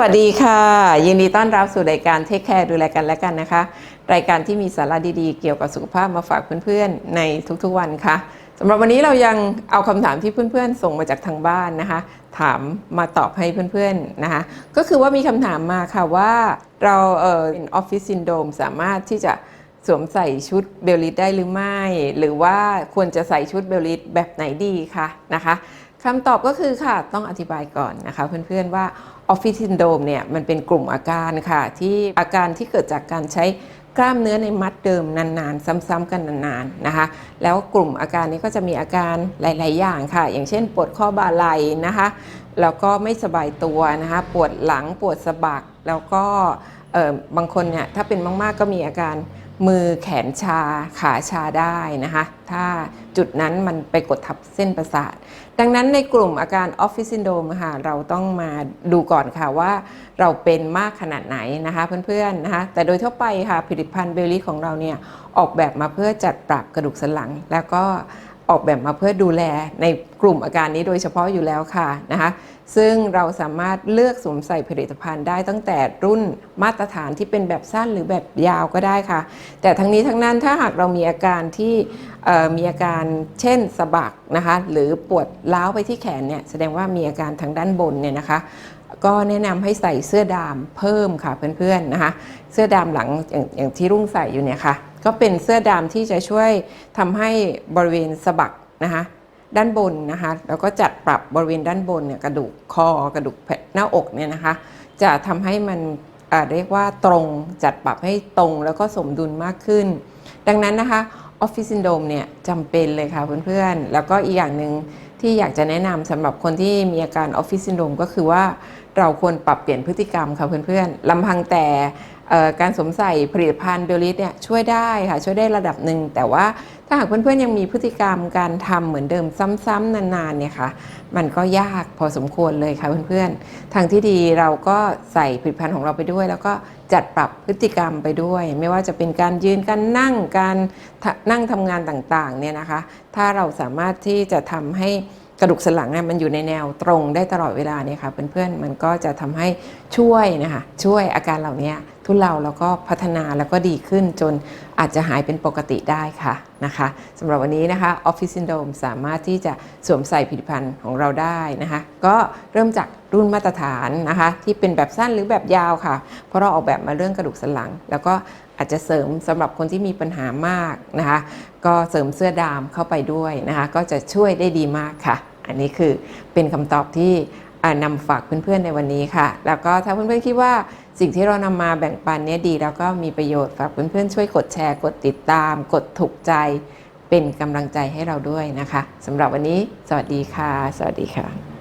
สวัสดีค่ะ ยินดีต้อนรับสู่รายการเทคแคร์ดูแลกันและกันนะคะ รายการที่มีสาระดีๆ เกี่ยวกับสุขภาพมาฝากเพื่อนๆ ในทุกๆวันค่ะสำหรับวันนี้เรายังเอาคำถามที่เพื่อนๆ ส่งมาจากทางบ้านนะคะ ถามมาตอบให้เพื่อนๆนะคะ ก็คือว่ามีคำถามมาค่ะว่าเราเออเป็นออฟฟิศซินโดมสามารถที่จะสวมใส่ชุดเบลลิตได้หรือไม่ หรือว่าควรจะใส่ชุดเบลลิตแบบไหนดีคะนะคะ คำตอบก็คือค่ะต้องอธิบายก่อนนะคะเพื่อนๆว่าออฟฟิศซินโดมเนี่ยมันเป็นกลุ่มอาการค่ะ ที่อาการที่เกิดจากการใช้กล้ามเนื้อในมัดเดิมนานๆ ซ้ำๆกันนานๆนะคะ แล้วกลุ่มอาการนี้ก็จะมีอาการหลาย ๆ อย่างค่ะ อย่างเช่น ปวดข้อบ่าไหล่นะคะแล้วก็ไม่สบายตัวนะคะปวดหลังปวดสะบักแล้วก็เอ่อบางคนเนี่ยถ้าเป็นมากๆก็มีอาการ มือแขนชาขาชาได้นะคะ ถ้าจุดนั้นมันไปกดทับเส้นประสาท ดังนั้นในกลุ่มอาการออฟฟิศซินโดมค่ะเราต้องมาดูก่อนค่ะว่าเราเป็นมากขนาดไหนนะคะเพื่อนๆนะคะแต่โดยทั่วไปค่ะผลิตภัณฑ์เบลลี่ของเราเนี่ยออกแบบมาเพื่อจัดปรับกระดูกสันหลัง แล้วก็ ออกแบบมาเพื่อดูแลในกลุ่มอาการนี้โดยเฉพาะอยู่แล้วค่ะนะคะซึ่งเราสามารถเลือกสวมใส่ผลิตภัณฑ์ได้ตั้งแต่รุ่นมาตรฐานที่เป็นแบบสั้นหรือแบบยาวก็ได้ค่ะ แต่ทั้งนี้ทั้งนั้นถ้าหากเรามีอาการที่มีอาการเช่นสะบักนะคะหรือปวดล้าวไปที่แขนเนี่ยแสดงว่ามีอาการทางด้านบนเนี่ยนะคะก็แนะนำให้ใส่เสื้อดามเพิ่มค่ะเพื่อนๆนะคะ เสื้อดามหลังอย่างอย่างที่รุ่งใส่อยู่เนี่ยค่ะ ก็เป็นเสื้อดามที่จะช่วยทำให้บริเวณสะบักนะคะด้านบนนะคะแล้วก็จัดปรับบริเวณด้านบนเนี่ยกระดูกคอกระดูกหน้าอกเนี่ยนะคะ จะทำให้มันเรียกว่าตรงจัดปรับให้ตรงแล้วก็สมดุลมากขึ้น ดังนั้นนะคะออฟฟิศซินโดมเนี่ยจำเป็นเลยค่ะเพื่อนๆ แล้วก็อีกอย่างหนึ่งที่อยากจะแนะนำสำหรับคนที่มีอาการออฟฟิศซินโดมก็คือว่าเราควรปรับเปลี่ยนพฤติกรรมค่ะเพื่อนๆลำพังแต่ การสวมใส่ผลิตภัณฑ์เบลลิสเนี่ยช่วยได้ค่ะช่วยได้ระดับหนึ่งแต่ว่าถ้าหากเพื่อนๆยังมีพฤติกรรมการทำเหมือนเดิมซ้ำๆนานๆเนี่ยค่ะมันก็ยากพอสมควรเลยค่ะเพื่อนๆทางที่ดีเราก็ใส่ผลิตภัณฑ์ของเราไปด้วย แล้วก็จัดปรับพฤติกรรมไปด้วย ไม่ว่าจะเป็นการยืนการนั่งการนั่งทำงานต่างๆเนี่ยนะคะ ถ้าเราสามารถที่จะทำให้ กระดูกสันหลังเนี่ยมันอยู่ในแนวตรงได้ตลอดเวลาเนี่ยค่ะเพื่อนๆมันก็จะทำให้ช่วยนะคะช่วยอาการเหล่านี้ทุเลาแล้วก็พัฒนาแล้วก็ดีขึ้นจนอาจจะหายเป็นปกติได้ค่ะนะคะสำหรับวันนี้นะคะออฟฟิศซินโดมสามารถที่จะสวมใส่ผลิตภัณฑ์ของเราได้นะคะก็เริ่มจากรุ่นมาตรฐานนะคะที่เป็นแบบสั้นหรือแบบยาวค่ะ เพราะเราออกแบบมาเรื่องกระดูกสันหลัง แล้วก็ อาจจะเสริมสำหรับคนที่มีปัญหามากนะคะ ก็เสริมเสื้อดามเข้าไปด้วยนะคะ ก็จะช่วยได้ดีมากค่ะ อันนี้คือเป็นคำตอบที่อ่านำฝากเพื่อนๆในวันนี้ค่ะ แล้วก็ถ้าเพื่อนๆคิดว่าสิ่งที่เรานำมาแบ่งปันเนี้ยดี แล้วก็มีประโยชน์ฝากเพื่อนๆช่วยกดแชร์ กดติดตาม กดถูกใจ เป็นกำลังใจให้เราด้วยนะคะสำหรับวันนี้ สวัสดีค่ะ สวัสดีค่ะ